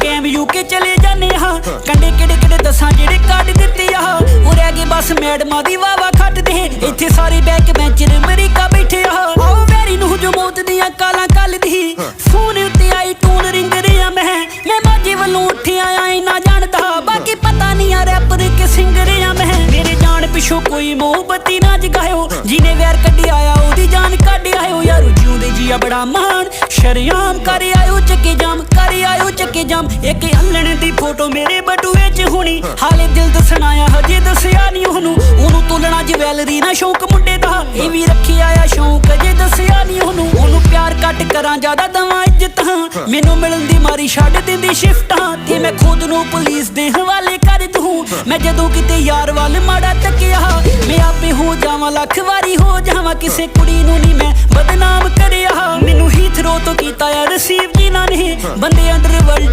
ਕੈਮ UK ਚਲੇ ਜਾਣੇ ਹਾਂ ਕੰਡੇ ਕਿਹੜੇ ਕਿਹੜੇ ਦੱਸਾਂ ਜਿਹੜੇ ਕੱਢ ਦਿੱਤੇ ਆ। ਉਹ ਰਹਿ ਗਏ ਬਸ ਮੈਡਮਾਂ ਦੀ ਵਾਵਾ ਖੱਟਦੇ ਇੱਥੇ ਸਾਰੇ ਬੈਕ ਬੈਂਚਰ ਅਮਰੀਕਾ ਬੈਠੇ ਆ। ਆਓ ਵੈਰੀ ਨੂੰ ਜੋ ਮੌਤ ਦੀਆਂ ਕਾਲਾਂ ਕੱਲ ਦੀ ਫੋਨ ਉੱਤੇ ਆਈ ਟੂਨ ਰਿੰਗ ਰਿਆ ਮੈਂ। ਮੈਂ ਮਾਝੇ ਵੱਲੋਂ ਉੱਠਿਆ ਆਈ ਨਾ ਜਾਣਦਾ। ਬਾਕੀ ਪਤਾ ਨਹੀਂ ਆ ਰੈਪਰ ਕਿ ਸਿੰਗਰ ਆ ਮੈਂ। ਮੇਰੇ ਜਾਣ ਪਿਛੋਂ ਕੋਈ ਮੋਹਬਤੀ ਨਾ ਜਗਾਇਓ। ਜਿਹਨੇ ਵੈਰ ਕੱਢਿਆ ਆ, ਉਹਦੀ ਜਾਨ ਕੱਢ ਆਇਓ। ਯਾਰ ਜਿਉਂਦੇ ਜੀਆ ਬੜਾ ਮਾਣ। ਸ਼ਰਿਆਮ ਕਰ ਆਇਓ ਕਰ ਆਇਓ ਜਾਮ। ਇੱਕ ਹੱਲਣ ਦੀ ਫੋਟੋ ਮੇਰੇ ਬਟੂਏ 'ਚ ਹੋਣੀ। ਹਾਲੇ ਦਿਲ ਦੱਸਣਾ ਆ ਹਜੇ ਦੱਸਿਆ ਨਹੀਂ ਉਹਨੂੰ। ਉਹਨੂੰ ਤੋਲਣਾ ਜਵੈਲਰੀ ਨਾ ਸ਼ੌਂਕ ਮੁੰਡੇ ਦਾ। ਇਹ ਵੀ ਰੱਖਿਆ ਆ ਸ਼ੌਂਕ ਅਜੇ ਦੱਸਿਆ ਨਹੀਂ ਉਹਨੂੰ। ਉਹਨੂੰ ਪਿਆਰ ਘੱਟ ਕਰਾਂ, ਜ਼ਿਆਦਾ ਦਵਾਂ ਇੱਜ਼ਤਾਂ ਮੈਨੂੰ ਮਿਲਣ ਦੀ ਮਾਰੀ ਛੱਡ ਦਿੰਦੀ ਸ਼ਿਫਟਾਂ ਤੇ ਮੈਂ ਖੁਦ ਨੂੰ ਪੁਲਿਸ ਦੇ ਹਵਾਲੇ ਕਰ ਦੂੰ। ਮੈਂ ਜਦੋਂ ਕਿਤੇ ਯਾਰ ਵੱਲ ਮਾੜਾ ਤੱਕਿਆ, ਮੈਂ ਆਪੇ ਹੋ ਜਾਵਾਂ, ਲੱਖ ਵਾਰੀ ਹੋ ਜਾਵਾਂ। ਕਿਸੇ ਕੁੜੀ ਨੂੰ ਨਹੀਂ ਮੈਂ ਬਦਨਾਮ ਕਰਿਆ। ਮੈਨੂੰ ਹੀ ਥਰੋ ਤੋਂ ਕੀਤਾ ਆ ਰਿਸੀਵ ਬੰਦੇ ਅੰਡਰ ਵਰਲਡ